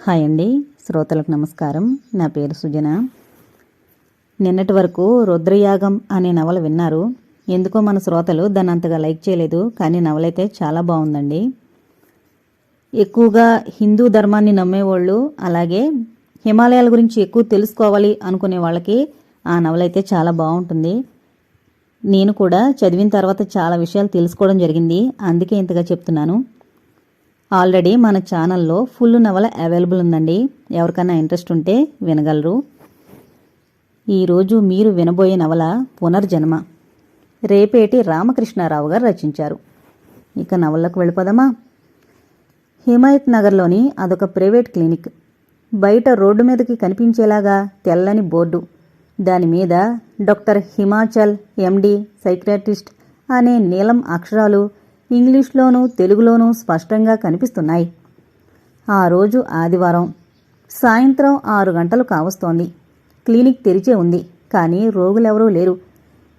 Hi అండి. శ్రోతలకు నమస్కారం. నా పేరు సుజన. నిన్నటి వరకు రుద్రయాగం అనే నవల విన్నారు. ఎందుకో మన శ్రోతలు దాన్ని అంతగా లైక్ చేయలేదు కానీ నవలైతే చాలా బాగుందండి. ఎక్కువగా హిందూ ధర్మాన్ని నమ్మేవాళ్ళు అలాగే హిమాలయాల గురించి ఎక్కువ తెలుసుకోవాలి అనుకునే వాళ్ళకి ఆ నవలైతే చాలా బాగుంటుంది. నేను కూడా చదివిన తర్వాత చాలా విషయాలు తెలుసుకోవడం జరిగింది. అందుకే ఇంతగా చెప్తున్నాను. ఆల్రెడీ మన ఛానల్లో ఫుల్ నవల అవైలబుల్ ఉందండి. ఎవరికైనా ఇంట్రెస్ట్ ఉంటే వినగలరు. ఈరోజు మీరు వినబోయే నవల పునర్జన్మ. రేపేటి రామకృష్ణారావు గారు రచించారు. ఇక నవలకు వెళ్ళిపోదామా? హిమాయత్ నగర్లోని అదొక ప్రైవేట్ క్లినిక్. బయట రోడ్డు మీదకి కనిపించేలాగా తెల్లని బోర్డు. దాని మీద డాక్టర్ హిమాచల్ ఎండి సైక్రాటిస్ట్ అనే నీలం అక్షరాలు ఇంగ్లీష్లోనూ తెలుగులోనూ స్పష్టంగా కనిపిస్తున్నాయి. ఆ రోజు ఆదివారం. సాయంత్రం ఆరు గంటలు కావస్తోంది. క్లినిక్ తెరిచే ఉంది కానీ రోగులెవరూ లేరు.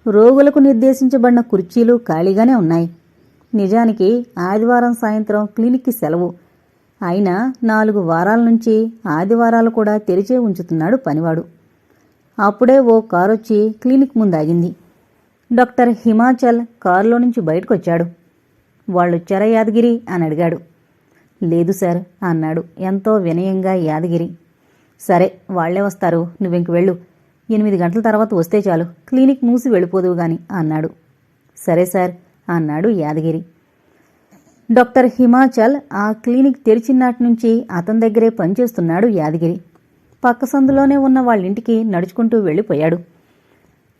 రోగులకు నిర్దేశించబడిన కుర్చీలు ఖాళీగానే ఉన్నాయి. నిజానికి ఆదివారం సాయంత్రం క్లినిక్కి సెలవు. అయినా నాలుగు వారాల నుంచి ఆదివారాలు కూడా తెరిచే ఉంచుతున్నాడు పనివాడు. అప్పుడే ఓ కారొచ్చి క్లినిక్ ముందాగింది. డాక్టర్ హిమాచల్ కారులో నుంచి బయటకొచ్చాడు. వాళ్ళొచ్చారా యాదగిరి అని అడిగాడు. లేదు సార్ అన్నాడు. ఎంతో వినయంగా యాదగిరి. సరే వాళ్ళే వస్తారు. నువ్వింక వెళ్ళు. ఎనిమిది గంటల తర్వాత వస్తే చాలు. క్లినిక్ మూసి వెళ్ళిపోదువు గాని అన్నాడు. సరే సార్ అన్నాడు యాదగిరి. డాక్టర్ హిమాచల్ ఆ క్లినిక్ తెరిచినాటి నుంచి అతని దగ్గరే పనిచేస్తున్నాడు యాదగిరి. పక్క సందులోనే ఉన్న వాళ్ళ ఇంటికి నడుచుకుంటూ వెళ్ళిపోయాడు.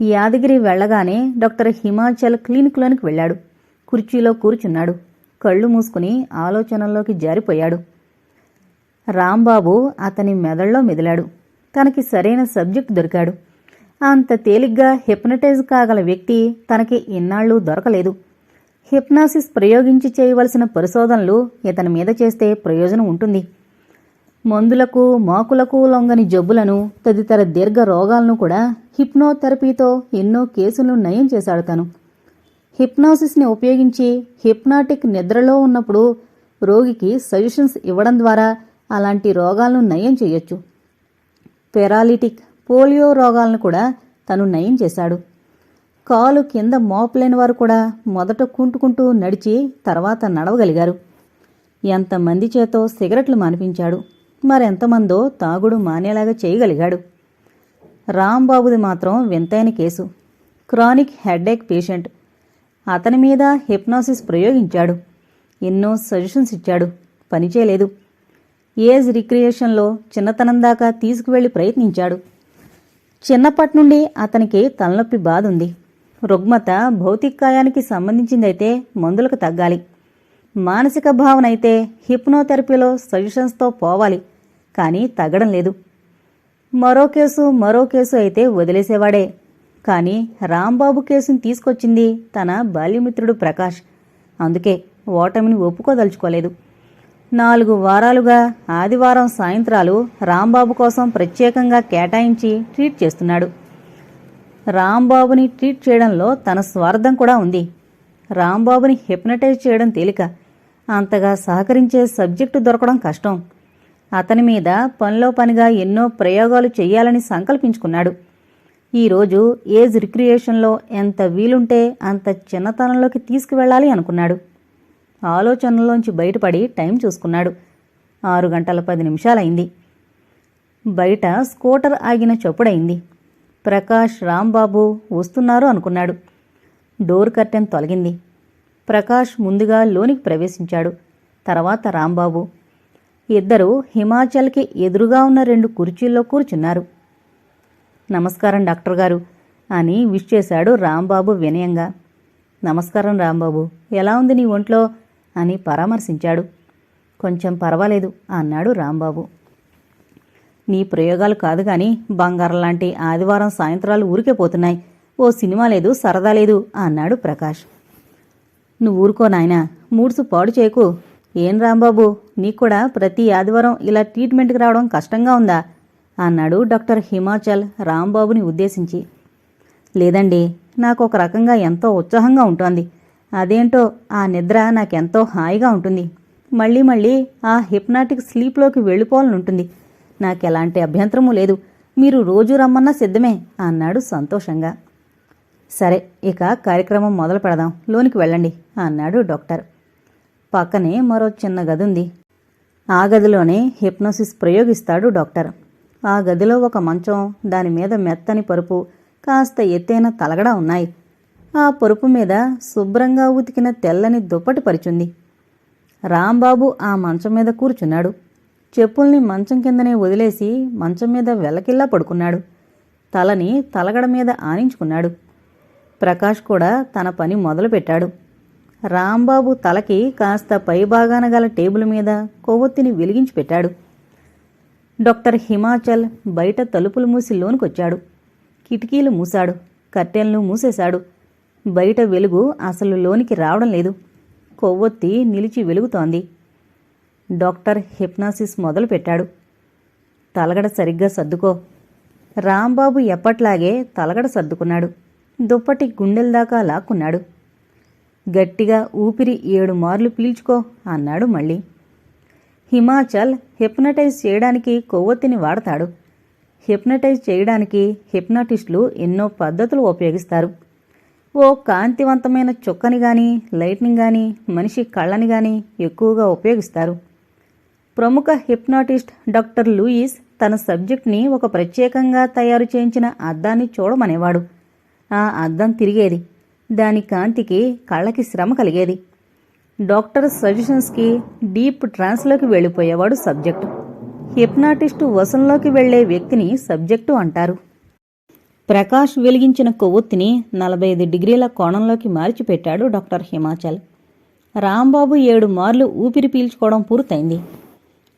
యాదగిరి వెళ్ళగానే డాక్టర్ హిమాచల్ క్లినిక్లోనికి వెళ్ళాడు. కుర్చీలో కూర్చున్నాడు. కళ్ళు మూసుకుని ఆలోచనల్లోకి జారిపోయాడు. రాంబాబు అతని మెదడులో మెదిలాడు. తనకి సరైన సబ్జెక్ట్ దొరికాడు. అంత తేలిగ్గా హిప్నటైజ్ కాగల వ్యక్తి తనకి ఇన్నాళ్ళు దొరకలేదు. హిప్నాసిస్ ప్రయోగించి చేయవలసిన పరిశోధనలు ఇతని మీద చేస్తే ప్రయోజనం ఉంటుంది. మందులకు మాకులకు లొంగని జబ్బులను తదితర దీర్ఘ రోగాలను కూడా హిప్నోథెరపీతో ఎన్నో కేసులను నయం చేశాడు తను. హిప్నాసిస్ని ఉపయోగించి హిప్నాటిక్ నిద్రలో ఉన్నప్పుడు రోగికి సజెషన్స్ ఇవ్వడం ద్వారా అలాంటి రోగాలను నయం చేయొచ్చు. పెరాలిటిక్ పోలియో రోగాలను కూడా తను నయం చేశాడు. కాలు కింద మోపలేని వారు కూడా మొదట కుంటుకుంటూ నడిచి తర్వాత నడవగలిగారు. ఎంతమంది చేతో సిగరెట్లు మానిపించాడు. మరెంతమందో తాగుడు మానేలాగా చేయగలిగాడు. రాంబాబుది మాత్రం వింతైన కేసు. Chronic headache patient. అతని మీద హిప్నాసిస్ ప్రయోగించాడు. ఎన్నో సజెషన్స్ ఇచ్చాడు. పనిచేయలేదు ఏజ్ రిక్రియేషన్లో చిన్నతనం దాకా తీసుకువెళ్ళి ప్రయత్నించాడు. చిన్నప్పటి నుండి అతనికి తలనొప్పి బాధ ఉంది రుగ్మత భౌతికాయానికి సంబంధించిందైతే మందులకు తగ్గాలి. మానసిక భావన అయితే హిప్నోథెరపీలో సజెషన్స్తో పోవాలి. కానీ తగ్గడం లేదు. మరో కేసు మరో కేసు అయితే వదిలేసేవాడే. కానీ రాంబాబు కేసుని తీసుకొచ్చింది తన బాల్యమిత్రుడు ప్రకాష్. అందుకే ఓటమిని ఒప్పుకోదలుచుకోలేదు. నాలుగు వారాలుగా ఆదివారం సాయంత్రాలు రాంబాబు కోసం ప్రత్యేకంగా కేటాయించి ట్రీట్ చేస్తున్నాడు. రాంబాబుని ట్రీట్ చేయడంలో తన స్వార్థం కూడా ఉంది. రాంబాబుని హిప్నటైజ్ చేయడం తేలిక. అంతగా సహకరించే సబ్జెక్టు దొరకడం కష్టం. అతని మీద పనిలో పనిగా ఎన్నో ప్రయోగాలు చేయాలని సంకల్పించుకున్నాడు. ఈరోజు ఏజ్ రిక్రియేషన్లో ఎంత వీలుంటే అంత చిన్నతనంలోకి తీసుకువెళ్ళాలి అనుకున్నాడు. ఆలోచనలోంచి బయటపడి టైం చూసుకున్నాడు. ఆరు గంటల పది నిమిషాలైంది. బయట స్కూటర్ ఆగిన చప్పుడైంది. ప్రకాష్ రాంబాబు వస్తున్నారు అనుకున్నాడు. Door curtain తొలగింది. ప్రకాష్ ముందుగా లోనికి ప్రవేశించాడు. తర్వాత రాంబాబు. ఇద్దరు హిమాచల్కి ఎదురుగా ఉన్న రెండు కుర్చీల్లో కూర్చున్నారు. నమస్కారం డాక్టర్ గారు అని విష్ చేశాడు రాంబాబు వినయంగా. నమస్కారం రాంబాబు. ఎలా ఉంది నీ ఒంట్లో? అని పరామర్శించాడు. కొంచెం పర్వాలేదు అన్నాడు రాంబాబు. నీ ప్రయోగాలు కాదు కానీ బంగారం లాంటి ఆదివారం సాయంత్రాలు ఊరికే పోతున్నాయి. ఓ సినిమా లేదు సరదా లేదు అన్నాడు ప్రకాష్. నువ్వు ఊరుకో నాయనా మూడ్సు పాడు చేయకు. ఏం రాంబాబు? నీకు కూడా ప్రతి ఆదివారం ఇలా ట్రీట్మెంట్కి రావడం కష్టంగా ఉందా? అన్నాడు డాక్టర్ హిమాచల్ రాంబాబుని ఉద్దేశించి. లేదండి నాకు ఒక రకంగా ఎంతో ఉత్సాహంగా ఉంటోంది. అదేంటో ఆ నిద్ర నాకెంతో హాయిగా ఉంటుంది. మళ్ళీ మళ్ళీ ఆ హిప్నాటిక్ స్లీప్లోకి వెళ్ళిపోవాలనుంటుంది. నాకెలాంటి అభ్యంతరమూ లేదు. మీరు రోజు రమ్మన్నా సిద్ధమే అన్నాడు సంతోషంగా. సరే ఇక కార్యక్రమం మొదలు పెడదాం. లోనికి వెళ్ళండి అన్నాడు డాక్టర్. పక్కనే మరో చిన్న గది ఉంది ఆ గదిలోనే హిప్నోసిస్ ప్రయోగిస్తాడు డాక్టర్. ఆ గదిలో ఒక మంచం దాని మీద మెత్తని పరుపు కాస్త ఎత్తైన తలగడ ఉన్నాయి. ఆ పరుపు మీద శుభ్రంగా ఉతికిన తెల్లని దుప్పటి పరిచుంది. రాంబాబు ఆ మంచం మీద కూర్చున్నాడు. చెప్పుల్ని మంచం కిందనే వదిలేసి మంచం మీద వెలకిల్లా పడుకున్నాడు. తలని తలగడ మీద ఆనించుకున్నాడు. ప్రకాష్ కూడా తన పని మొదలుపెట్టాడు. రాంబాబు తలకి కాస్త పైభాగాన గల టేబుల్ మీద కొవ్వొత్తిని వెలిగించి పెట్టాడు. డాక్టర్ హిమాచల్ బయట తలుపులు మూసి లోనుకొచ్చాడు. కిటికీలు మూశాడు. కర్టెన్లు మూసేశాడు. బయట వెలుగు అసలు లోనికి రావడం లేదు. కొవ్వొత్తి నిలిచి వెలుగుతోంది. డాక్టర్ హిప్నాసిస్ మొదలుపెట్టాడు. తలగడ సరిగ్గా సర్దుకో. రాంబాబు ఎప్పట్లాగే తలగడ సర్దుకున్నాడు. దుప్పటి గుండెల దాకా లాక్కున్నాడు. గట్టిగా ఊపిరి ఏడు మార్లు పీల్చుకో అన్నాడు మళ్ళీ. హిమాచల్ హిప్నటైజ్ చేయడానికి కొవ్వొత్తిని వాడతాడు. హిప్నటైజ్ చేయడానికి హిప్నటిస్టులు ఎన్నో పద్ధతులు ఉపయోగిస్తారు. ఓ కాంతివంతమైన చుక్కని కానీ లైట్ని కానీ మనిషి కళ్ళని కానీ ఎక్కువగా ఉపయోగిస్తారు. ప్రముఖ హిప్నాటిస్ట్ డాక్టర్ లూయిస్ తన సబ్జెక్ట్ని ఒక ప్రత్యేకంగా తయారు చేయించిన అద్దాన్ని చూడమనేవాడు. ఆ అద్దం తిరిగేది. దాని కాంతికి కళ్ళకి శ్రమ కలిగేది. డాక్టర్ సజెషన్స్కి డీప్ ట్రాన్స్లోకి వెళ్ళిపోయేవాడు సబ్జెక్టు. హిప్నాటిస్టు వశంలోకి వెళ్ళే వ్యక్తిని సబ్జెక్టు అంటారు. ప్రకాష్ వెలిగించిన కొవ్వొత్తిని నలభై ఐదు డిగ్రీల కోణంలోకి మార్చిపెట్టాడు డాక్టర్ హిమాచల్. రాంబాబు ఏడు మార్లు ఊపిరి పీల్చుకోవడం పూర్తయింది.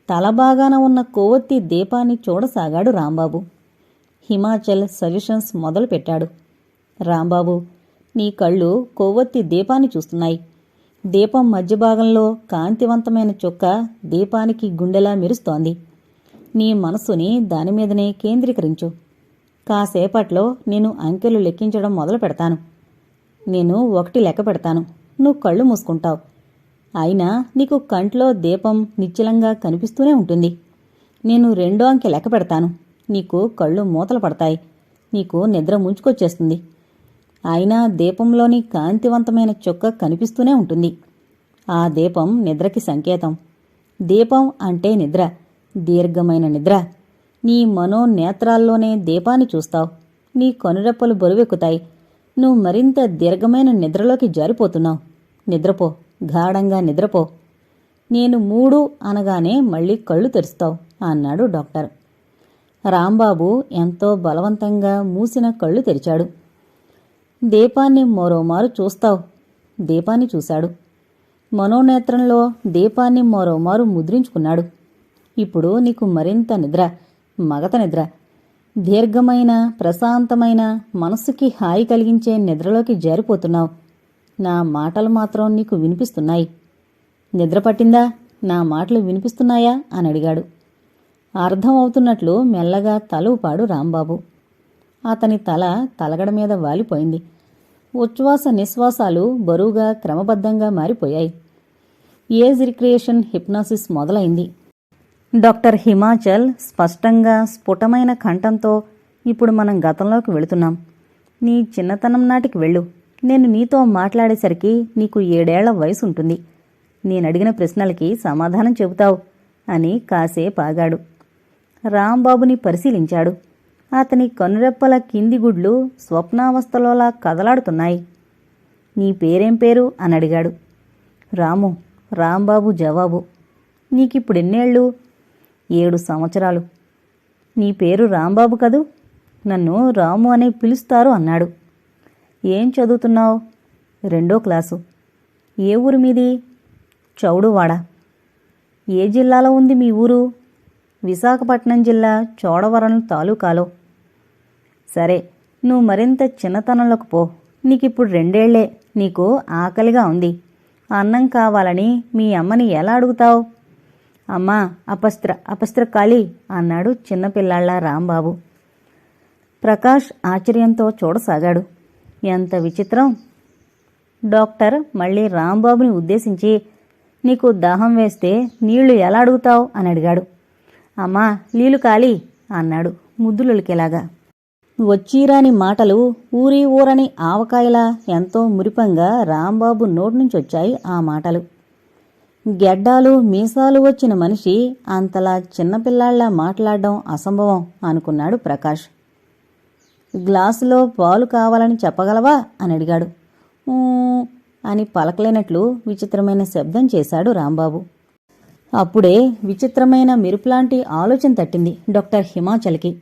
తలబాగాన ఉన్న కొవ్వొత్తి దీపాన్ని చూడసాగాడు రాంబాబు. హిమాచల్ సజెషన్స్ మొదలుపెట్టాడు. రాంబాబు నీ కళ్ళు కొవ్వొత్తి దీపాన్ని చూస్తున్నాయి. దీపం మధ్య భాగంలో కాంతివంతమైన చుక్క దీపానికి గుండెలా మెరుస్తోంది. నీ మనసుని దానిమీదనే కేంద్రీకరించు. కాసేపట్లో నేను అంకెలు లెక్కించడం మొదలు పెడతాను. నేను ఒకటి లెక్క పెడతాను. నువ్వు కళ్ళు మూసుకుంటావు. అయినా నీకు కంట్లో దీపం నిశ్చలంగా కనిపిస్తూనే ఉంటుంది. నేను రెండో అంకె లెక్క పెడతాను. నీకు కళ్ళు మూతలు పడతాయి. నీకు నిద్ర ముంచుకొచ్చేస్తుంది. అయినా దీపంలోని కాంతివంతమైన చుక్క కనిపిస్తూనే ఉంటుంది. ఆ దీపం నిద్రకి సంకేతం. దీపం అంటే నిద్ర. దీర్ఘమైన నిద్ర. నీ మనోనేత్రాల్లోనే దీపాన్ని చూస్తావు. నీ కనురెప్పలు బరువెక్కుతాయి. నువ్వు మరింత దీర్ఘమైన నిద్రలోకి జారిపోతున్నావు. నిద్రపో. గాఢంగా నిద్రపో. నేను మూడు అనగానే మళ్ళీ కళ్ళు తెరుస్తావు అన్నాడు డాక్టర్. రాంబాబు ఎంతో బలవంతంగా మూసిన కళ్ళు తెరిచాడు. దీపాన్ని మరోమారు చూస్తావు. దీపాన్ని చూశాడు. మనోనేత్రంలో దీపాన్ని మరోమారు ముద్రించుకున్నాడు. ఇప్పుడు నీకు మరింత నిద్ర మగత నిద్ర. దీర్ఘమైన ప్రశాంతమైన మనస్సుకి హాయి కలిగించే నిద్రలోకి జారిపోతున్నావు. నా మాటలు మాత్రం నీకు వినిపిస్తున్నాయి. నిద్ర పట్టిందా? నా మాటలు వినిపిస్తున్నాయా? అని అడిగాడు. అర్థం అవుతున్నట్లు మెల్లగా తల ఊపాడు రాంబాబు. అతని తల తలగడ మీద వాలిపోయింది. ఉచ్ఛ్వాస నిశ్వాసాలు బరువుగా క్రమబద్ధంగా మారిపోయాయి. ఏజ్ రిక్రియేషన్ హిప్నాసిస్ మొదలైంది. డాక్టర్ హిమాచల్ స్పష్టంగా స్ఫుటమైన కంఠంతో ఇప్పుడు మనం గతంలోకి వెళుతున్నాం. నీ చిన్నతనం నాటికి వెళ్ళు. నేను నీతో మాట్లాడేసరికి నీకు ఏడేళ్ళ వయసు ఉంటుంది నేను అడిగిన ప్రశ్నలకి సమాధానం చెబుతావు అని కాసేపాగాడు రాంబాబుని పరిశీలించాడు. అతని కనురెప్పల కింది గుడ్లు స్వప్నావస్థలోలా కదలాడుతున్నాయి. నీ పేరేం పేరు? అని అడిగాడు. రాము రాంబాబు జవాబు. నీకిప్పుడు ఎన్నేళ్ళు ఏడు సంవత్సరాలు. నీ పేరు రాంబాబు కదూ? నన్ను రాము అనే పిలుస్తారు అన్నాడు. ఏం చదువుతున్నావు? రెండో క్లాసు. ఏ ఊరు మీది? చౌడువాడ. ఏ జిల్లాలో ఉంది మీ ఊరు? విశాఖపట్నం జిల్లా చోడవరం తాలూకాలో. సరే నువ్వు మరింత చిన్నతనంలోకి పో. నీకిప్పుడు రెండేళ్ళే నీకు ఆకలిగా ఉంది. అన్నం కావాలని మీ అమ్మని ఎలా అడుగుతావు? అమ్మా అపస్త్ర అపస్త్ర కాళీ అన్నాడు చిన్నపిల్లాళ్ళ రాంబాబు. ప్రకాష్ ఆశ్చర్యంతో చూడసాగాడు. ఎంత విచిత్రం. డాక్టర్ మళ్ళీ రాంబాబుని ఉద్దేశించి నీకు దాహం వేస్తే నీళ్ళు ఎలా అడుగుతావు అని అడిగాడు. అమ్మా నీళ్ళు కాలి అన్నాడు ముద్దులొలికేలాగా. వచ్చిరాని మాటలు ఊరి ఊరని ఆవకాయలా ఎంతో మురిపంగా రాంబాబు నోటి నుంచి వచ్చాయి ఆ మాటలు. గెడ్డాలు మీసాలు వచ్చిన మనిషి అంతలా చిన్నపిల్లాళ్ళా మాట్లాడడం అసంభవం అనుకున్నాడు ప్రకాష్. గ్లాసులో పాలు కావాలని చెప్పగలవా? అని అడిగాడు. అని పలకలేనట్లు విచిత్రమైన శబ్దం చేశాడు రాంబాబు. అప్పుడే విచిత్రమైన మెరుపులాంటి ఆలోచన తట్టింది డాక్టర్ హిమాచల్కి.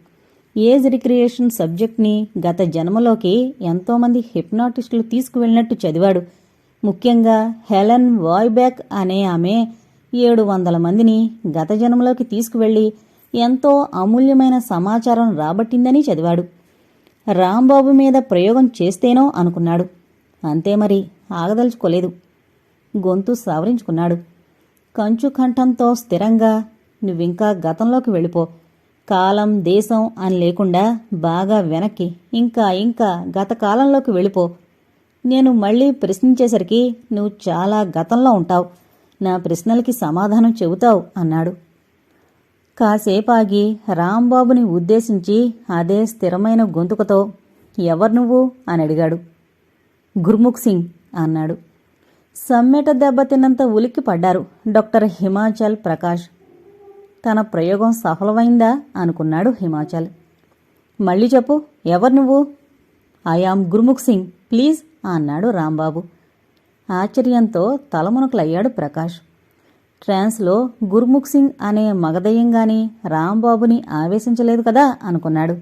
ఏజ్ రిక్రియేషన్ సబ్జెక్ట్ని గత జన్మలోకి ఎంతోమంది హిప్నాటిస్టులు తీసుకువెళ్ళినట్టు చదివాడు. ముఖ్యంగా హెలెన్ వాయ్బ్యాక్ అనే ఆమె ఏడు వందల మందిని గత జన్మలోకి తీసుకువెళ్ళి ఎంతో అమూల్యమైన సమాచారం రాబట్టిందని చదివాడు. రాంబాబు మీద ప్రయోగం చేస్తేనో అనుకున్నాడు. అంతే మరి ఆగదలుచుకోలేదు. గొంతు సవరించుకున్నాడు. కంచు కంఠంతో స్థిరంగా నువ్వింకా గతంలోకి వెళ్ళిపో. కాలం దేశం అని లేకుండా బాగా వెనక్కి ఇంకా ఇంకా గత కాలంలోకి వెళ్ళిపో. నేను మళ్ళీ ప్రశ్నించేసరికి నువ్వు చాలా గతంలో ఉంటావు. నా ప్రశ్నలకి సమాధానం చెబుతావు అన్నాడు. కాసేపాగి రాంబాబుని ఉద్దేశించి అదే స్థిరమైన గొంతుకతో ఎవరు నువ్వు? అని అడిగాడు. గుర్ముఖ్ సింగ్ అన్నాడు. సమ్మెట దెబ్బతిన్నంత ఉలిక్కి పడ్డారు డాక్టర్ హిమాచల్ ప్రకాష్. తన ప్రయోగం సఫలమైందా? అనుకున్నాడు హిమాచల్. మళ్ళీ చెప్పు ఎవరు నువ్వు? I am Gurmukh Singh please అన్నాడు రాంబాబు. ఆశ్చర్యంతో తలమునకలయ్యాడు ప్రకాష్. ట్రాన్స్లో గుర్ముఖ్ సింగ్ అనే మగదయ్యంగాని రాంబాబుని ఆవేశించలేదు కదా? అనుకున్నాడు.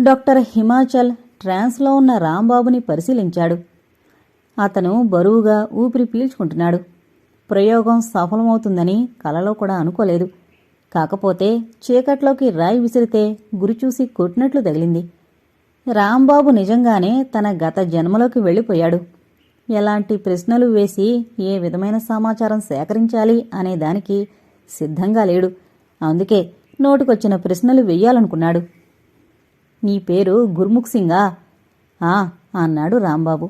డాక్టర్ హిమాచల్ ట్రాన్స్లో ఉన్న రాంబాబుని పరిశీలించాడు. అతను బరువుగా ఊపిరి పీల్చుకుంటున్నాడు. ప్రయోగం సఫలమవుతుందని కలలో కూడా అనుకోలేదు. కాకపోతే చీకట్లోకి రాయి విసిరితే గురిచూసి కొట్టినట్లు తగిలింది. రాంబాబు నిజంగానే తన గత జన్మలోకి వెళ్ళిపోయాడు. ఎలాంటి ప్రశ్నలు వేసి ఏ విధమైన సమాచారం సేకరించాలి అనే దానికి సిద్ధంగా లేడు. అందుకే నోటికొచ్చిన ప్రశ్నలు వెయ్యాలనుకున్నాడు నీ పేరు గుర్ముఖ్ సింగా ఆ అన్నాడు రాంబాబు.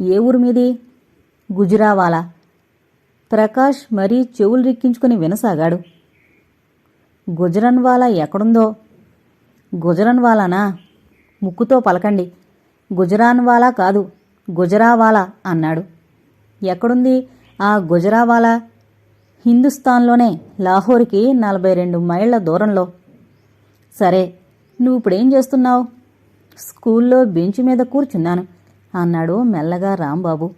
ఏ ఊరు మీది? గుజరావాలా ప్రకాష్ మరీ చెవులు రిక్కించుకుని వినసాగాడు. గుజరన్వాలా ఎక్కడుందో? గుజరన్వాలానా? ముక్కుతో పలకండి. గుజరాన్వాలా కాదు గుజరావాలా అన్నాడు. ఎక్కడుంది ఆ గుజరావాలా? హిందుస్థాన్లోనే లాహోర్కి నలభై రెండు మైళ్ళ దూరంలో. సరే నువ్వు ఇప్పుడేం చేస్తున్నావు? స్కూల్లో బెంచ్ మీద కూర్చున్నాను అన్నాడు మెల్లగా రాంబాబు.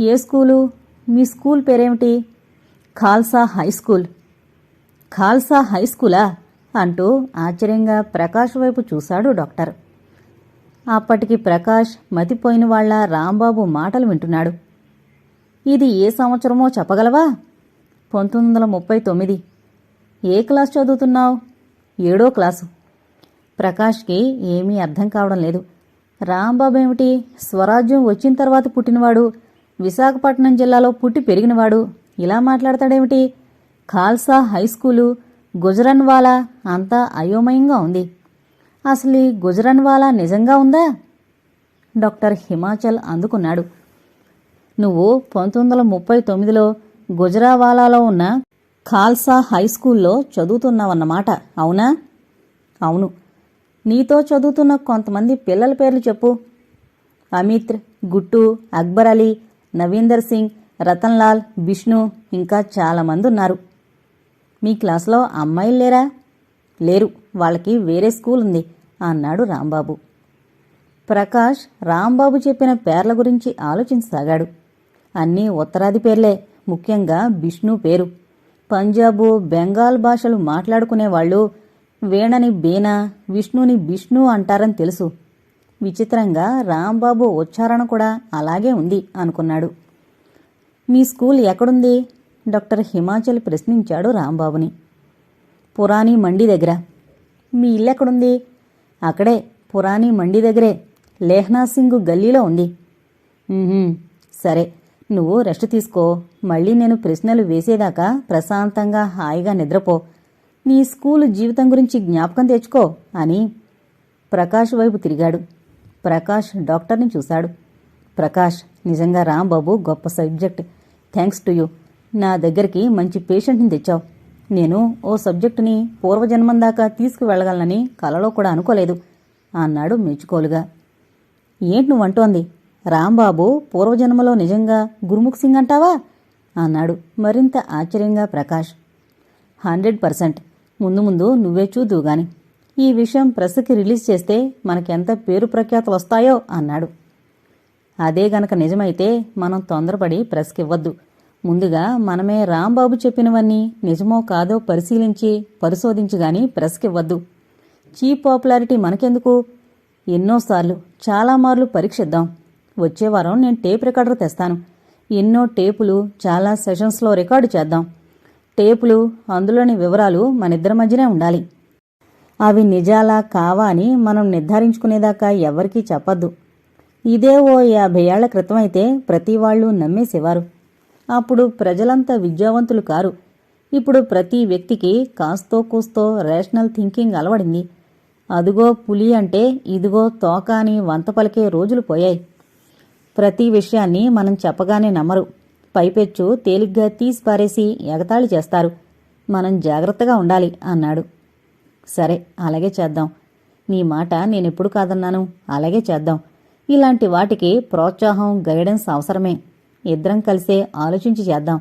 ఏ స్కూలు? మీ స్కూల్ పేరేమిటి? Khalsa high school. Khalsa high స్కూలా? అంటూ ఆశ్చర్యంగా ప్రకాష్ వైపు చూశాడు డాక్టర్. అప్పటికి ప్రకాష్ మతిపోయిన వాళ్ళ రాంబాబు మాటలు వింటున్నాడు. ఇది ఏ సంవత్సరమో చెప్పగలవా? పంతొమ్మిది వందల ముప్పై తొమ్మిది. ఏ క్లాస్ చదువుతున్నావు? ఏడో క్లాసు. ప్రకాష్కి ఏమీ అర్థం కావడం లేదు. రాంబాబు ఏమిటి? స్వరాజ్యం వచ్చిన తర్వాత పుట్టినవాడు? విశాఖపట్నం జిల్లాలో పుట్టి పెరిగినవాడు? ఇలా మాట్లాడతాడేమిటి? ఖాల్సా హై స్కూలు గుజరన్వాలా అంతా అయోమయంగా ఉంది. అసలు ఈ గుజరన్వాలా నిజంగా ఉందా? డాక్టర్ హిమాచల్ అందుకున్నాడు. నువ్వు పంతొమ్మిది వందల ముప్పై తొమ్మిదిలో గుజరావాలాలో ఉన్న ఖాల్సా హై స్కూల్లో చదువుతున్నావన్నమాట అవునా? అవును. నీతో చదువుతున్న కొంతమంది పిల్లల పేర్లు చెప్పు. అమిత్ గుట్టు అక్బర్ అలీ నవీందర్ సింగ్ రతన్ లాల్ బిష్ణు ఇంకా చాలామంది ఉన్నారు మీ క్లాస్లో అమ్మాయిలు లేరా? లేరు. వాళ్ళకి వేరే స్కూల్ ఉంది అన్నాడు రాంబాబు. ప్రకాష్ రాంబాబు చెప్పిన పేర్ల గురించి ఆలోచించసాగాడు. అన్నీ ఉత్తరాది పేర్లే. ముఖ్యంగా బిష్ణు పేరు. పంజాబు బెంగాల్ భాషలు మాట్లాడుకునేవాళ్ళు వీణని బీనా విష్ణుని బిష్ణు అంటారని తెలుసు. విచిత్రంగా రాంబాబు ఉచ్చారణ కూడా అలాగే ఉంది అనుకున్నాడు. మీ స్కూల్ ఎక్కడుంది? డాక్టర్ హిమాచల్ ప్రశ్నించాడు రాంబాబుని. పురాణి మండి దగ్గర. మీ ఇల్లు ఎక్కడుంది? అక్కడే పురాణి మండి దగ్గరే. లేహ్నాసింగ్ గల్లీలో ఉంది. సరే నువ్వు రెస్ట్ తీసుకో. మళ్ళీ నేను ప్రశ్నలు వేసేదాకా ప్రశాంతంగా హాయిగా నిద్రపో. నీ స్కూలు జీవితం గురించి జ్ఞాపకం తెచ్చుకో అని ప్రకాష్ వైపు తిరిగాడు. ప్రకాష్ డాక్టర్ని చూశాడు. ప్రకాష్ నిజంగా రాంబాబు గొప్ప సబ్జెక్ట్. Thanks to you. నా దగ్గరికి మంచి పేషెంట్ని తెచ్చావు. నేను ఓ సబ్జెక్టుని పూర్వజన్మం దాకా తీసుకువెళ్ళగలనని కలలో కూడా అనుకోలేదు అన్నాడు మెచ్చుకోలుగా. ఏంటి నువ్వంటోంది? రాంబాబు పూర్వజన్మలో నిజంగా గురుముఖ్ సింగ్ అంటావా? అన్నాడు మరింత ఆశ్చర్యంగా ప్రకాష్. Hundred percent. ముందు ముందు నువ్వే చూద్దువు గాని. ఈ విషయం ప్రెస్కి రిలీజ్ చేస్తే మనకెంత పేరు ప్రఖ్యాతలు వస్తాయో అన్నాడు. అదే గనక నిజమైతే మనం తొందరపడి ప్రెస్కి ఇవ్వద్దు ముందుగా మనమే రాంబాబు చెప్పినవన్నీ నిజమో కాదో పరిశీలించి పరిశోధించి గాని ప్రెస్కి ఇవ్వద్దు చీప్ పాపులారిటీ మనకెందుకు? ఎన్నోసార్లు చాలామార్లు పరీక్షిద్దాం. వచ్చే వారం నేను టేప్ రికార్డర్ తెస్తాను. ఎన్నో టేపులు చాలా సెషన్స్లో రికార్డు చేద్దాం. టేపులు అందులోని వివరాలు మనిద్దరి మధ్యనే ఉండాలి. అవి నిజాలా కావా అని మనం నిర్ధారించుకునేదాకా ఎవ్వరికీ చెప్పద్దు. ఇదే ఓ యాభై ఏళ్ళ క్రితం అయితే ప్రతి వాళ్ళు నమ్మేసేవారు. అప్పుడు ప్రజలంతా విద్యావంతులు కారు. ఇప్పుడు ప్రతి వ్యక్తికి కాస్తో కూస్తో రేషనల్ థింకింగ్ అలవడింది. అదుగో పులి అంటే ఇదిగో తోక అని వంత పలికే రోజులు పోయాయి. ప్రతి విషయాన్ని మనం చెప్పగానే నమ్మరు. పైపెచ్చు తేలిగ్గా తీసి పారేసి ఎగతాళి చేస్తారు. మనం జాగ్రత్తగా ఉండాలి అన్నాడు. సరే అలాగే చేద్దాం. నీ మాట నేనెప్పుడు కాదన్నాను? అలాగే చేద్దాం. ఇలాంటి వాటికి ప్రోత్సాహం గైడెన్స్ అవసరమే. ఇద్దరం కలిసే ఆలోచించి చేద్దాం.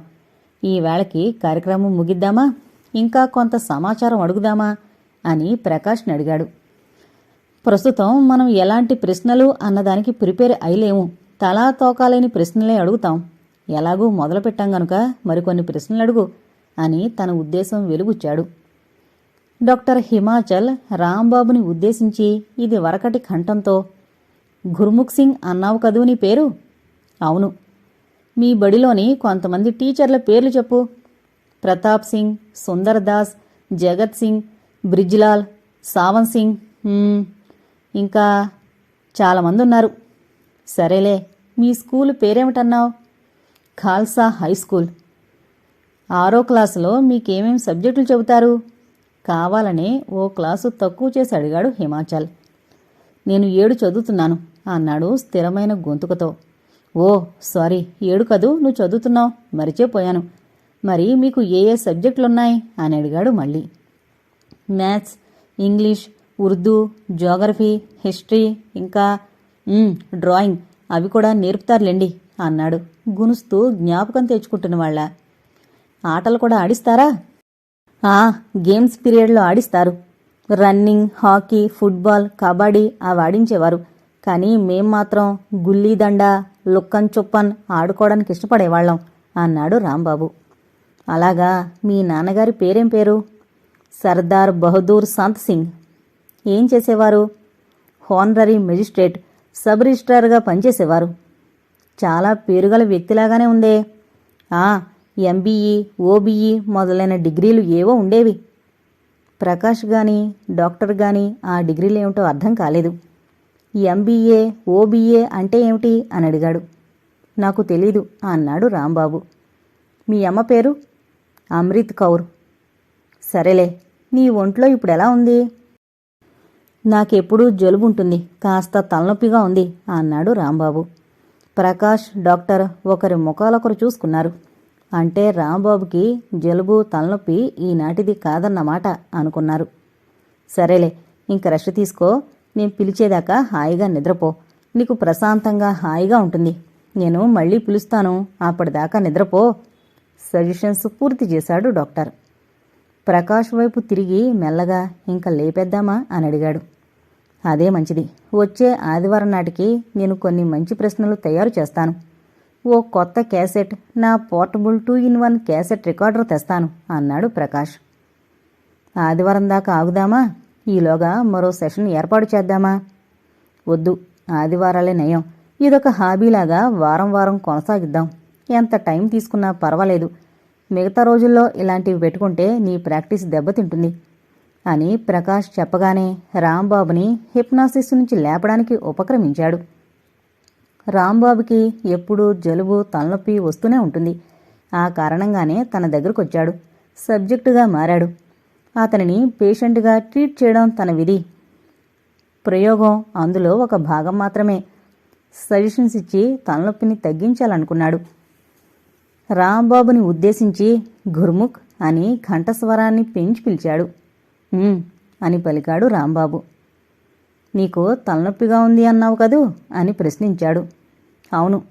ఈ వేళకి కార్యక్రమం ముగిద్దామా? ఇంకా కొంత సమాచారం అడుగుదామా? అని ప్రకాష్ని అడిగాడు. ప్రస్తుతం మనం ఎలాంటి ప్రశ్నలు అన్నదానికి ప్రిపేర్ అయ్యలేము. తలా తోకాలేని ప్రశ్నలే అడుగుతాం. ఎలాగూ మొదలుపెట్టాం గనుక మరికొన్ని ప్రశ్నలు అడుగు అని తన ఉద్దేశం వెలుగుచ్చాడు. డాక్టర్ హిమాచల్ రాంబాబుని ఉద్దేశించి ఇది వరకటి కంఠంతో గుర్ముఖ్ సింగ్ అన్నావు కదూ నీ పేరు? అవును. మీ బడిలోని కొంతమంది టీచర్ల పేర్లు చెప్పు. ప్రతాప్ సింగ్ సుందర్ దాస్ జగత్ సింగ్ బ్రిజ్లాల్ సావన్ సింగ్ ఇంకా చాలామంది ఉన్నారు సరేలే మీ స్కూల్ పేరేమిటన్నావు? Khalsa high school. ఆరో క్లాసులో మీకేమేం సబ్జెక్టులు చెబుతారు? కావాలనే ఓ క్లాసు తక్కువ చేసి అడిగాడు హిమాచల్. నేను ఏడు చదువుతున్నాను అన్నాడు స్థిరమైన గొంతుకతో. ఓ సారీ ఏడు కదూ నువ్వు చదువుతున్నావు మరిచేపోయాను మరి మీకు ఏ ఏ సబ్జెక్టులున్నాయి? అని అడిగాడు మళ్ళీ. Maths English Urdu geography history ఇంకా డ్రాయింగ్ అవి కూడా నేర్పుతారులేండి అన్నాడు. గునుస్తూ జ్ఞాపకం తెచ్చుకుంటున్న వాళ్ళ. ఆటలు కూడా ఆడిస్తారా? ఆ గేమ్స్ పీరియడ్లో ఆడిస్తారు. రన్నింగ్ హాకీ ఫుట్బాల్ కబడ్డీ అవి ఆడించేవారు. కానీ మేం మాత్రం గుల్లీ దండ లుక్కన్ చుప్పన్ ఆడుకోవడానికి ఇష్టపడేవాళ్ళం అన్నాడు రాంబాబు. అలాగా మీ నాన్నగారి పేరేం పేరు? సర్దార్ బహదూర్ సంత్ సింగ్. ఏం చేసేవారు? హానరరీ మెజిస్ట్రేట్ సబ్ రిజిస్ట్రార్గా పనిచేసేవారు. చాలా పేరుగల వ్యక్తిలాగానే ఉందే. ఆ ఎంబీఈ ఓబీఈ మొదలైన డిగ్రీలు ఏవో ఉండేవి. ప్రకాష్ గాని డాక్టర్ గాని ఆ డిగ్రీలు ఏమిటో అర్థం కాలేదు. ఎంబీఏ ఓబీఏ అంటే ఏమిటి? అని అడిగాడు. నాకు తెలీదు అన్నాడు రాంబాబు. మీ అమ్మ పేరు? అమృత్ కౌర్. సరేలే నీ ఒంట్లో ఇప్పుడు ఎలా ఉంది? నాకెప్పుడూ జలుబుంటుంది కాస్త తలనొప్పిగా ఉంది అన్నాడు రాంబాబు. ప్రకాష్ డాక్టర్ ఒకరి ముఖాలొకరు చూసుకున్నారు. అంటే రాంబాబుకి జలుబు తలనొప్పి ఈనాటిది కాదన్నమాట అనుకున్నారు. సరేలే ఇంక రెస్ట్ తీసుకో నేను పిలిచేదాకా హాయిగా నిద్రపో. నీకు ప్రశాంతంగా హాయిగా ఉంటుంది. నేను మళ్ళీ పిలుస్తాను. అప్పటిదాకా నిద్రపో. సజెషన్స్ పూర్తి చేశాడు డాక్టర్. ప్రకాష్ వైపు తిరిగి మెల్లగా ఇంకా లేపేద్దామా అని అడిగాడు. అదే మంచిది. వచ్చే ఆదివారం నాటికి నేను కొన్ని మంచి ప్రశ్నలు తయారు చేస్తాను. ఓ కొత్త క్యాసెట్ నా portable two in one cassette recorder తెస్తాను అన్నాడు ప్రకాష్. ఆదివారం దాకా ఆగుదామా? ఈలోగా మరో సెషన్ ఏర్పాటు చేద్దామా? వద్దు ఆదివారాలే నయం. ఇదొక హాబీలాగా వారం వారం కొనసాగిద్దాం. ఎంత టైం తీసుకున్నా పర్వాలేదు. మిగతా రోజుల్లో ఇలాంటివి పెట్టుకుంటే నీ ప్రాక్టీస్ దెబ్బతింటుంది. అని ప్రకాష్ చెప్పగానే రాంబాబుని హిప్నాసిస్ నుంచి లేపడానికి ఉపక్రమించాడు. రాంబాబుకి ఎప్పుడూ జలుబు తలనొప్పి వస్తూనే ఉంటుంది. ఆ కారణంగానే తన దగ్గరకొచ్చాడు. సబ్జెక్టుగా మారాడు. అతనిని పేషెంట్గా ట్రీట్ చేయడం తన విధి. ప్రయోగం అందులో ఒక భాగం మాత్రమే. సజెషన్స్ ఇచ్చి తలనొప్పిని తగ్గించాలనుకున్నాడు. రాంబాబుని ఉద్దేశించి గుర్ముఖ్ అని కంఠస్వరాన్ని పెంచి పిలిచాడు. అని పలికాడు రాంబాబు. నీకు తలనొప్పిగా ఉంది అన్నావు కదూ? అని ప్రశ్నించాడు. అవును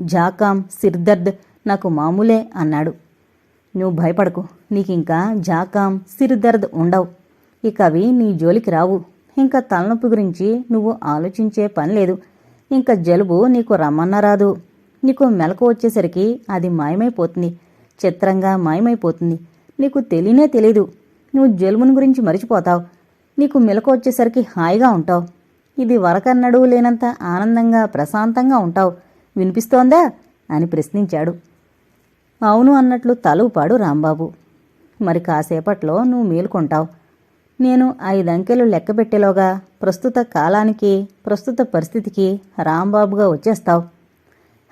జాకాం సిర్దర్ద్ నాకు మామూలే అన్నాడు. నువ్వు భయపడకు. నీకింకా జాకాం సిర్దర్ద్ ఉండవు. ఇక అవి నీ జోలికి రావు. ఇంకా తలనొప్పి గురించి నువ్వు ఆలోచించే పని లేదు. ఇంకా జలుబు నీకు రమ్మన్నా రాదు. నీకు మెలకు వచ్చేసరికి అది మాయమైపోతుంది. చిత్రంగా మాయమైపోతుంది. నీకు తెలియనే తెలీదు. నువ్వు జలుబుని గురించి మరిచిపోతావు. నీకు మెలకు వచ్చేసరికి హాయిగా ఉంటావు. ఇది వరకన్నడూ లేనంత ఆనందంగా ప్రశాంతంగా ఉంటావు. వినిపిస్తోందా? అని ప్రశ్నించాడు. అవును అన్నట్లు తలువుపాడు రాంబాబు. మరి కాసేపట్లో నువ్వు మేలుకుంటావు. నేను ఐదంకెలు లెక్కబెట్టేలోగా ప్రస్తుత కాలానికి ప్రస్తుత పరిస్థితికి రాంబాబుగా వచ్చేస్తావు.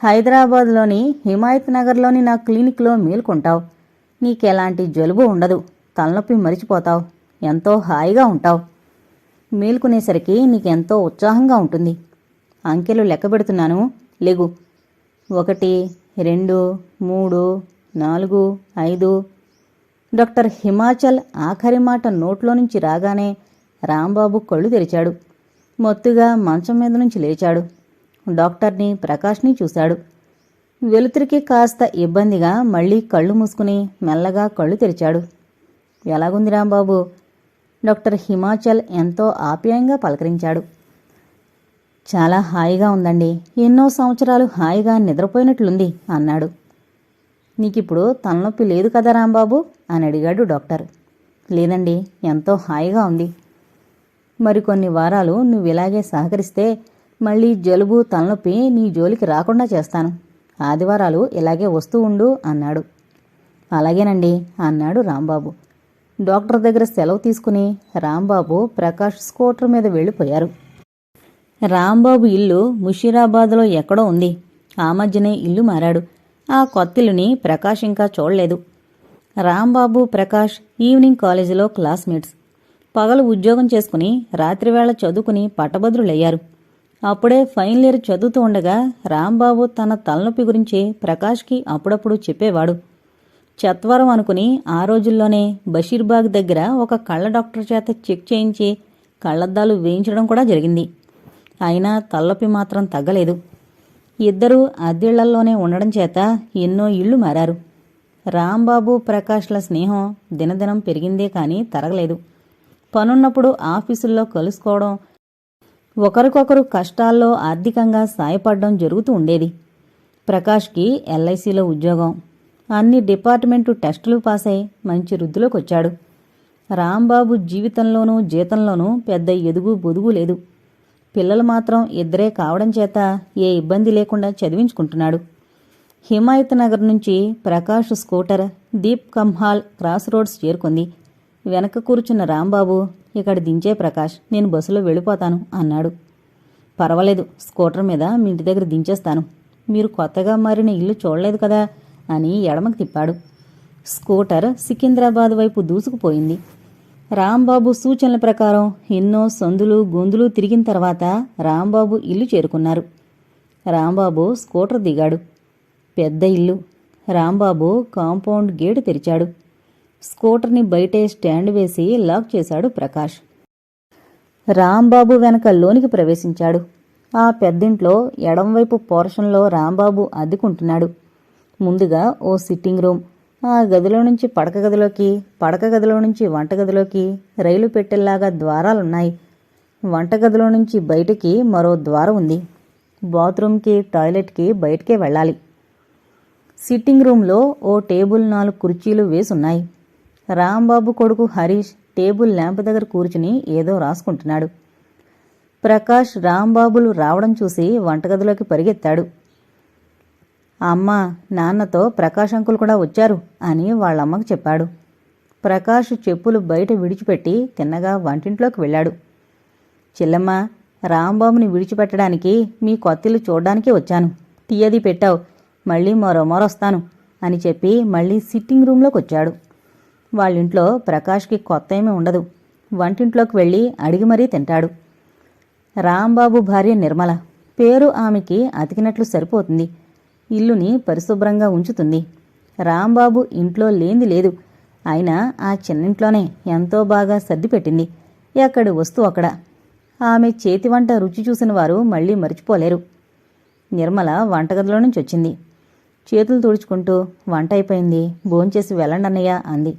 హైదరాబాద్లోని హిమాయత్ నగర్లోని నా క్లినిక్లో మేలుకుంటావు. నీకెలాంటి జలుబు ఉండదు. తలనొప్పి మరిచిపోతావు. ఎంతో హాయిగా ఉంటావు. మేలుకునేసరికి నీకెంతో ఉత్సాహంగా ఉంటుంది. అంకెలు లెక్క పెడుతున్నాను లెగు. ఒకటి రెండు మూడు నాలుగు ఐదు. డాక్టర్ హిమాచల్ ఆఖరి మాట నోట్లో నుంచి రాగానే రాంబాబు కళ్ళు తెరిచాడు. మొత్తుగా మంచం మీద నుంచి లేచాడు. డాక్టర్ని ప్రకాష్ని చూశాడు. వెలుతురికి కాస్త ఇబ్బందిగా మళ్ళీ కళ్ళు మూసుకుని మెల్లగా కళ్ళు తెరిచాడు. ఎలాగుంది రాంబాబు? డాక్టర్ హిమాచల్ ఎంతో ఆప్యాయంగా పలకరించాడు. చాలా హాయిగా ఉందండి. ఎన్నో సంవత్సరాలు హాయిగా నిద్రపోయినట్లుంది అన్నాడు. నీకిప్పుడు తలనొప్పి లేదు కదా రాంబాబు? అని అడిగాడు డాక్టర్. లేదండి ఎంతో హాయిగా ఉంది. మరికొన్ని వారాలు నువ్వు ఇలాగే సహకరిస్తే మళ్ళీ జలుబు తలనొప్పి నీ జోలికి రాకుండా చేస్తాను. ఆదివారాలు ఇలాగే వస్తూ ఉండు అన్నాడు. అలాగేనండి అన్నాడు రాంబాబు. డాక్టర్ దగ్గర సెలవు తీసుకుని రాంబాబు ప్రకాష్ స్కూటర్ మీద వెళ్ళిపోయారు. రాంబాబు ఇల్లు ముషీరాబాద్లో ఎక్కడో ఉంది. ఆ మధ్యనే ఇల్లు మారాడు. ఆ కొత్తిల్లుని ప్రకాష్ ఇంకా చూడలేదు. రాంబాబు ప్రకాష్ ఈవినింగ్ కాలేజీలో క్లాస్మేట్స్. పగలు ఉద్యోగం చేసుకుని రాత్రివేళ చదువుకుని పట్టభద్రులయ్యారు. అప్పుడే ఫైనల్ ఇయర్ చదువుతూ ఉండగా రాంబాబు తన తలనొప్పి గురించి ప్రకాష్కి అప్పుడప్పుడు చెప్పేవాడు. చత్వరం అనుకుని ఆ రోజుల్లోనే బషీర్బాగ్ దగ్గర ఒక కళ్ళ డాక్టర్ చేత చెక్ చేయించి కళ్ళద్దాలు వేయించడం కూడా జరిగింది. అయినా తల్లొప్పి మాత్రం తగ్గలేదు. ఇద్దరూ అద్దిళ్ళల్లోనే ఉండడం చేత ఎన్నో ఇళ్ళు మారారు. రాంబాబు ప్రకాష్ల స్నేహం దినదినం పెరిగిందే కానీ తరగలేదు. పనున్నప్పుడు ఆఫీసుల్లో కలుసుకోవడం ఒకరికొకరు కష్టాల్లో ఆర్థికంగా సాయపడడం జరుగుతూ ఉండేది. ప్రకాష్కి ఎల్ఐసిలో ఉద్యోగం అన్ని డిపార్ట్మెంటు టెస్టులు పాస్ అయి మంచి వృద్ధిలోకి వచ్చాడు రాంబాబు జీవితంలోనూ జీతంలోనూ పెద్ద ఎదుగు బొదుగు లేదు. పిల్లలు మాత్రం ఇద్దరే కావడం చేత ఏ ఇబ్బంది లేకుండా చదివించుకుంటున్నాడు. హిమాయత్ నగర్ నుంచి ప్రకాష్ స్కూటర్ దీప్ కంహాల్ క్రాస్ రోడ్స్ చేరుకుంది. వెనక కూర్చున్న రాంబాబు ఇక్కడ దించే ప్రకాష్ నేను బస్సులో వెళ్ళిపోతాను అన్నాడు. పర్వాలేదు స్కూటర్ మీద మీ ఇంటి దగ్గర దించేస్తాను. మీరు కొత్తగా మారిన ఇల్లు చూడలేదు కదా అని ఎడమకు తిప్పాడు. స్కూటర్ సికింద్రాబాద్ వైపు దూసుకుపోయింది. రాంబాబు సూచనల ప్రకారం ఎన్నో సందులు గొంతులు తిరిగిన తర్వాత రాంబాబు ఇల్లు చేరుకున్నారు. రాంబాబు స్కూటర్ దిగాడు. పెద్ద ఇల్లు. రాంబాబు కాంపౌండ్ గేటు తెరిచాడు. స్కూటర్ని బయటే స్టాండ్ వేసి లాక్ చేశాడు ప్రకాష్. రాంబాబు వెనక లోనికి ప్రవేశించాడు. ఆ పెద్దింట్లో ఎడంవైపు పోర్షన్లో రాంబాబు అద్దుకుంటున్నాడు. ముందుగా ఓ సిట్టింగ్ రూమ్ ఆ గదిలో నుంచి పడక గదిలోకి పడక గదిలో నుంచి వంటగదిలోకి రైలు పెట్టెల్లాగా ద్వారాలున్నాయి. వంటగదిలో నుంచి బయటికి మరో ద్వారం ఉంది. బాత్రూమ్కి టాయిలెట్కి బయటికే వెళ్ళాలి. సిట్టింగ్ రూమ్లో ఓ టేబుల్ నాలుగు కుర్చీలు వేసున్నాయి. రాంబాబు కొడుకు హరీష్ టేబుల్ ల్యాంప్ దగ్గర కూర్చుని ఏదో రాసుకుంటున్నాడు. ప్రకాష్ రాంబాబులు రావడం చూసి వంటగదిలోకి పరిగెత్తాడు. అమ్మ నాన్నతో ప్రకాష్ అంకుల్ కూడా వచ్చారు అని వాళ్ళమ్మకు చెప్పాడు. ప్రకాష్ చెప్పులు బయట విడిచిపెట్టి తిన్నగా వంటింట్లోకి వెళ్ళాడు. చెల్లమ్మ రాంబాబుని విడిచిపెట్టడానికి మీ కొత్తిల్లు చూడ్డానికి వచ్చాను. తీయది పెట్టావు మళ్ళీ మరో మరొస్తాను అని చెప్పి మళ్ళీ సిట్టింగ్ రూమ్లోకి వచ్చాడు. వాళ్ళింట్లో ప్రకాష్కి కొత్త ఏమీ ఉండదు. వంటింట్లోకి వెళ్ళి అడిగి మరీ తింటాడు. రాంబాబు భార్య నిర్మల. పేరు ఆమెకి అతికినట్లు సరిపోతుంది. ఇల్లుని పరిశుభ్రంగా ఉంచుతుంది. రాంబాబు ఇంట్లో లేంది లేదు. అయినా ఆ చిన్నింట్లోనే ఎంతో బాగా సర్దిపెట్టింది ఎక్కడి వస్తువు అక్కడ? ఆమె చేతి వంట రుచి చూసిన వారు మళ్ళీ మరిచిపోలేరు. నిర్మల వంటగదిలో నుంచి వచ్చింది. చేతులు తుడుచుకుంటూ వంట అయిపోయింది. భోంచేసి వెళ్ళండన్నయ్యా అంది.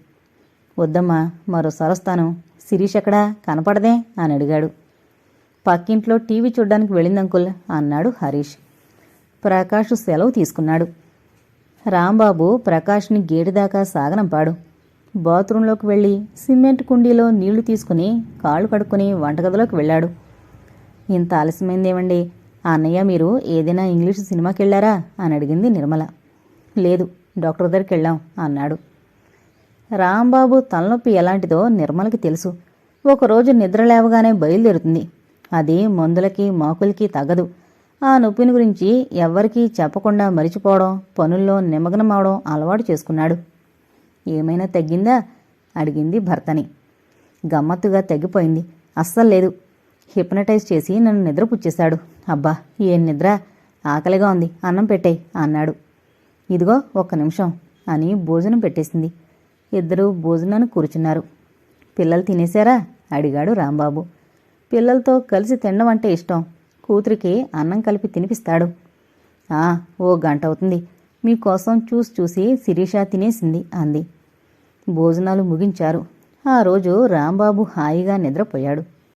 వద్దమ్మా మరోసారి వస్తాను. శిరీష్ ఎక్కడా? కనపడదే? అని అడిగాడు. పక్కింట్లో టీవీ చూడ్డానికి వెళ్ళింది అంకుల్ అన్నాడు హరీష్. ప్రకాష్ సెలవు తీసుకున్నాడు. రాంబాబు ప్రకాష్ని గేటుదాకా సాగనంపాడు. బాత్రూంలోకి వెళ్ళి సిమెంట్ కుండీలో నీళ్ళు తీసుకుని కాళ్ళు కడుక్కుని వంటగదిలోకి వెళ్ళాడు. ఇంత ఆలస్యమైందేమండి? అన్నయ్య మీరు ఏదైనా ఇంగ్లీష్ సినిమాకి వెళ్ళారా అని అడిగింది నిర్మల. లేదు డాక్టర్ దగ్గరికి వెళ్ళాం అన్నాడు. రాంబాబు తలనొప్పి ఎలాంటిదో నిర్మలకి తెలుసు. ఒకరోజు నిద్ర లేవగానే బయలుదేరుతుంది. అది మందులకి మాకులకి తగదు ఆ నొప్పిని గురించి ఎవ్వరికీ చెప్పకుండా మరిచిపోవడం పనుల్లో నిమగ్నమవడం అలవాటు చేసుకున్నాడు. ఏమైనా తగ్గిందా? అడిగింది భర్తని. గమ్మత్తుగా తగ్గిపోయింది అస్సలు లేదు. హిప్నటైజ్ చేసి నన్ను నిద్రపుచ్చేశాడు. అబ్బా ఏం నిద్ర? ఆకలిగా ఉంది. అన్నం పెట్టాయి అన్నాడు. ఇదిగో ఒక్క నిమిషం అని భోజనం పెట్టేసింది. ఇద్దరూ భోజనాన్ని కూర్చున్నారు. పిల్లలు తినేశారా? అడిగాడు రాంబాబు. పిల్లలతో కలిసి తినడం అంటే ఇష్టం. కూతురికి అన్నం కలిపి తినిపిస్తాడు. ఆ ఓ గంట అవుతుంది. మీకోసం చూసి చూసి శిరీష తినేసింది అంది. భోజనాలు ముగించారు. ఆ రోజు రాంబాబు హాయిగా నిద్రపోయాడు.